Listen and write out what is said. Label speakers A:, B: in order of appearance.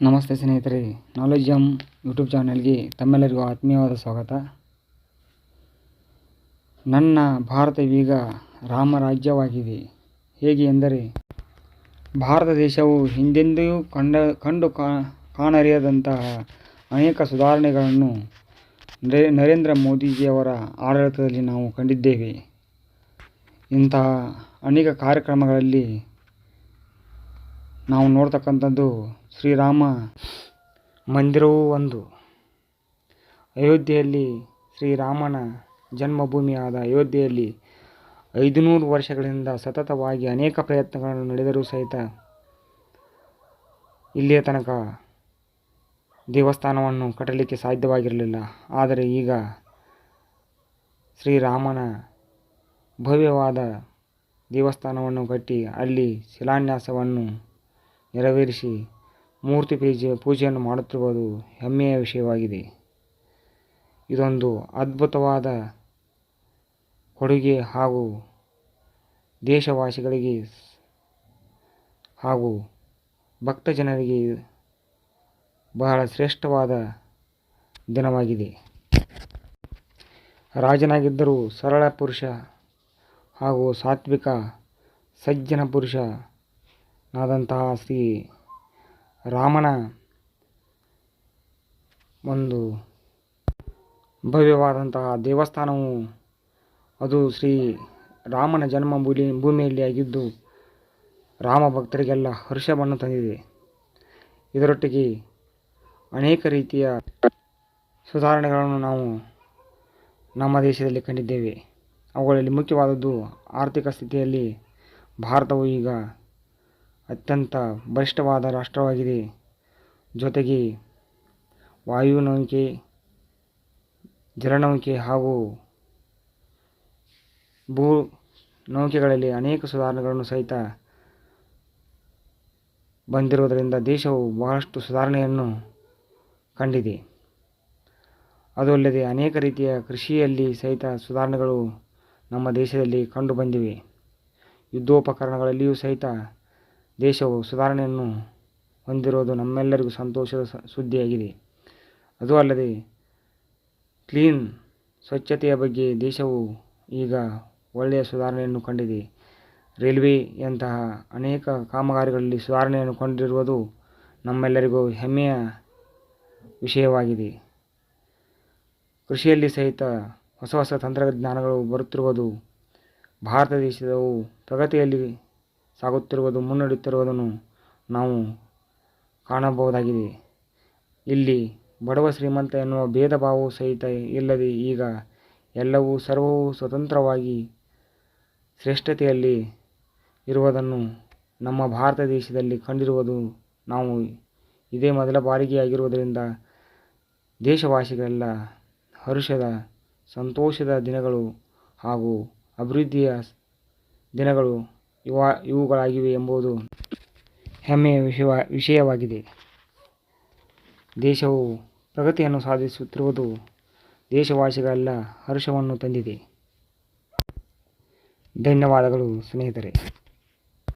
A: ನಮಸ್ತೆ ಸ್ನೇಹಿತರೆ knowledge M YouTube ಚಾನಲ್ಗೆ ತಮ್ಮೆಲ್ಲರಿಗೂ ಆತ್ಮೀಯವಾದ ಸ್ವಾಗತ. ನನ್ನ ಭಾರತವೀಗ ರಾಮರಾಜ್ಯವಾಗಿದೆ. ಹೇಗೆ ಎಂದರೆ, ಭಾರತ ದೇಶವು ಹಿಂದೆಂದೂ ಕಂಡ, ಕಂಡು ಕಾಣರಿಯದಂತಹ ಅನೇಕ ಸುಧಾರಣೆಗಳನ್ನು ನರೇಂದ್ರ ಮೋದಿಜಿಯವರ ಆಡಳಿತದಲ್ಲಿ ನಾವು ಕಂಡಿದ್ದೇವೆ. ಇಂತಹ ಅನೇಕ ಕಾರ್ಯಕ್ರಮಗಳಲ್ಲಿ ನಾವು ನೋಡ್ತಕ್ಕಂಥದ್ದು ಶ್ರೀರಾಮ ಮಂದಿರವೂ ಒಂದು. ಅಯೋಧ್ಯೆಯಲ್ಲಿ ಶ್ರೀರಾಮನ ಜನ್ಮಭೂಮಿಯಾದ ಅಯೋಧ್ಯೆಯಲ್ಲಿ ಐದುನೂರು ವರ್ಷಗಳಿಂದ ಸತತವಾಗಿ ಅನೇಕ ಪ್ರಯತ್ನಗಳನ್ನು ನಡೆದರೂ ಸಹಿತ ಇಲ್ಲಿಯ ತನಕ ದೇವಸ್ಥಾನವನ್ನು ಕಟ್ಟಲಿಕ್ಕೆ ಸಾಧ್ಯವಾಗಿರಲಿಲ್ಲ. ಆದರೆ ಈಗ ಶ್ರೀರಾಮನ ಭವ್ಯವಾದ ದೇವಸ್ಥಾನವನ್ನು ಕಟ್ಟಿ ಅಲ್ಲಿ ಶಿಲಾನ್ಯಾಸವನ್ನು ನೆರವೇರಿಸಿ ಮೂರ್ತಿ ಪೂಜೆ, ಪೂಜೆಯನ್ನು ಮಾಡುತ್ತಿರುವುದು ಹೆಮ್ಮೆಯ ವಿಷಯವಾಗಿದೆ. ಇದೊಂದು ಅದ್ಭುತವಾದ ಕೊಡುಗೆ ಹಾಗೂ ದೇಶವಾಸಿಗಳಿಗೆ ಹಾಗೂ ಭಕ್ತ ಜನರಿಗೆ ಬಹಳ ಶ್ರೇಷ್ಠವಾದ ದಿನವಾಗಿದೆ. ರಾಜನಾಗಿದ್ದರೂ ಸರಳ ಪುರುಷ ಹಾಗೂ ಸಾತ್ವಿಕ ಸಜ್ಜನ ಪುರುಷನಾದಂತಹ ಶ್ರೀ ರಾಮನ ಒಂದು ಭವ್ಯವಾದಂತಹ ದೇವಸ್ಥಾನವು ಅದು ಶ್ರೀ ರಾಮನ ಜನ್ಮ ಭೂಮಿ ಭೂಮಿಯಲ್ಲಿ ಆಗಿದ್ದು ರಾಮ ಭಕ್ತರಿಗೆಲ್ಲ ಹರ್ಷವನ್ನು ತಂದಿದೆ. ಇದರೊಟ್ಟಿಗೆ ಅನೇಕ ರೀತಿಯ ಸುಧಾರಣೆಗಳನ್ನು ನಾವು ನಮ್ಮ ದೇಶದಲ್ಲಿ ಕಂಡಿದ್ದೇವೆ. ಅವುಗಳಲ್ಲಿ ಮುಖ್ಯವಾದದ್ದು ಆರ್ಥಿಕ ಸ್ಥಿತಿಯಲ್ಲಿ ಭಾರತವು ಈಗ ಅತ್ಯಂತ ಬಲಿಷ್ಠವಾದ ರಾಷ್ಟ್ರವಾಗಿದೆ. ಜೊತೆಗೆ ವಾಯುನೌಕೆ, ಜಲನೌಕೆ ಹಾಗೂ ಭೂ ನೌಕೆಗಳಲ್ಲಿ ಅನೇಕ ಸುಧಾರಣೆಗಳನ್ನು ಸಹಿತ ಬಂದಿರುವುದರಿಂದ ದೇಶವು ಬಹಳಷ್ಟು ಸುಧಾರಣೆಯನ್ನು ಕಂಡಿದೆ. ಅದು ಅಲ್ಲದೆ ಅನೇಕ ರೀತಿಯ ಕೃಷಿಯಲ್ಲಿ ಸಹಿತ ಸುಧಾರಣೆಗಳು ನಮ್ಮ ದೇಶದಲ್ಲಿ ಕಂಡುಬಂದಿವೆ. ಯುದ್ಧೋಪಕರಣಗಳಲ್ಲಿಯೂ ಸಹಿತ ದೇಶವು ಸುಧಾರಣೆಯನ್ನು ಹೊಂದಿರುವುದು ನಮ್ಮೆಲ್ಲರಿಗೂ ಸಂತೋಷದ ಸುದ್ದಿಯಾಗಿದೆ. ಅದು ಅಲ್ಲದೆ ಕ್ಲೀನ್ ಸ್ವಚ್ಛತೆಯ ಬಗ್ಗೆ ದೇಶವು ಈಗ ಒಳ್ಳೆಯ ಸುಧಾರಣೆಯನ್ನು ಕಂಡಿದೆ. ರೈಲ್ವೆಯಂತಹ ಅನೇಕ ಕಾಮಗಾರಿಗಳಲ್ಲಿ ಸುಧಾರಣೆಯನ್ನು ಕಂಡಿರುವುದು ನಮ್ಮೆಲ್ಲರಿಗೂ ಹೆಮ್ಮೆಯ ವಿಷಯವಾಗಿದೆ. ಕೃಷಿಯಲ್ಲಿ ಸಹಿತ ಹೊಸ ಹೊಸ ತಂತ್ರಜ್ಞಾನಗಳು ಬರುತ್ತಿರುವುದು ಭಾರತ ದೇಶದವು ಪ್ರಗತಿಯಲ್ಲಿ ಸಾಗುತ್ತಿರುವುದು, ಮುನ್ನಡೆಯುತ್ತಿರುವುದನ್ನು ನಾವು ಕಾಣಬಹುದಾಗಿದೆ. ಇಲ್ಲಿ ಬಡವ ಶ್ರೀಮಂತ ಎನ್ನುವ ಭೇದ ಭಾವವು ಸಹಿತ ಇಲ್ಲದೆ ಈಗ ಎಲ್ಲವೂ ಸರ್ವವೂ ಸ್ವತಂತ್ರವಾಗಿ ಶ್ರೇಷ್ಠತೆಯಲ್ಲಿ ಇರುವುದನ್ನು ನಮ್ಮ ಭಾರತ ದೇಶದಲ್ಲಿ ಕಂಡಿರುವುದು ನಾವು ಇದೇ ಮೊದಲ ಬಾರಿಗೆ ಆಗಿರುವುದರಿಂದ ದೇಶವಾಸಿಗಳೆಲ್ಲ ಹರ್ಷದ, ಸಂತೋಷದ ದಿನಗಳು ಹಾಗೂ ಅಭಿವೃದ್ಧಿಯ ದಿನಗಳು ಇವ ಇವುಗಳಾಗಿವೆ ಎಂಬುದು ಹೆಮ್ಮೆಯ ವಿಷಯ ವಿಷಯವಾಗಿದೆ. ದೇಶವು ಪ್ರಗತಿಯನ್ನು ಸಾಧಿಸುತ್ತಿರುವುದು ದೇಶವಾಸಿಗಳೆಲ್ಲ ಹರ್ಷವನ್ನು ತಂದಿದೆ. ಧನ್ಯವಾದಗಳು ಸ್ನೇಹಿತರೆ.